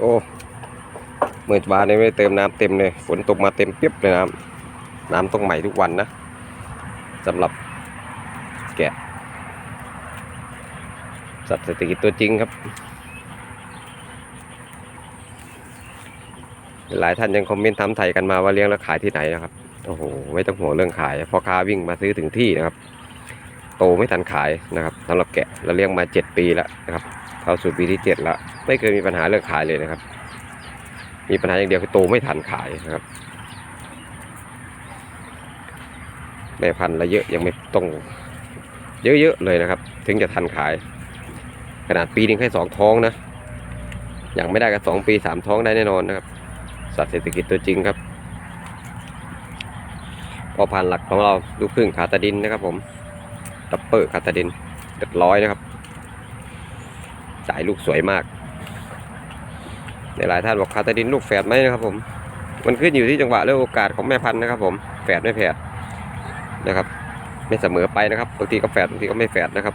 โอ้เมื่อวานนี้ไม่เติมน้ำเต็มเลยฝนตกมาเต็มเปียบเลยน้ำน้ำต้องใหม่ทุกวันนะสำหรับแกะสัตว์เศรษฐกิจตัวจริงครับ หลายท่านยังคอมเมนต์ถามไทยกันมาว่าเลี้ยงแล้วขายที่ไหนนะครับโอ้โหไม่ต้องห่วงเรื่องขายพ่อค้าวิ่งมาซื้อถึงที่นะครับ โตไม่ทันขายนะครับสำหรับแกะเราเลี้ยงมา 7 ปีแล้วนะครับ เข้าสู่ปีที่7แล้ว ไม่เคยมีปัญหาเรื่องขายเลยนะครับ มีปัญหาอย่างเดียวคือโตไม่ทันขายนะครับแม่พันธุ์ละเยอะยังไม่ต้องเยอะๆเลยนะครับ ถึงจะทันขาย ขนาดปีหนึงแค่สองท้องนะอย่างไม่ได้ก็สองปีสามท้องได้แน่นอนนะครับ สัตว์เศรษฐกิจตัวจริงครับพอพันธุ์หลักของเราลูกพึ่งคาตาดินนะครับ ผมดับเปอร์คาตาดินเด็ดร้อยนะครับ สายลูกสวยมากในหลายท่านบอกคาตาดินลูกแฝดไหมนะครับ ผม มันขึ้นอยู่ที่จังหวะและโอกาสของแม่พันธุ์นะครับ ผมแฝดไม่แฝดนะครับ ไม่เสมอไปนะครับบางทีก็แฝดบางทีก็ไม่แฝดนะครับ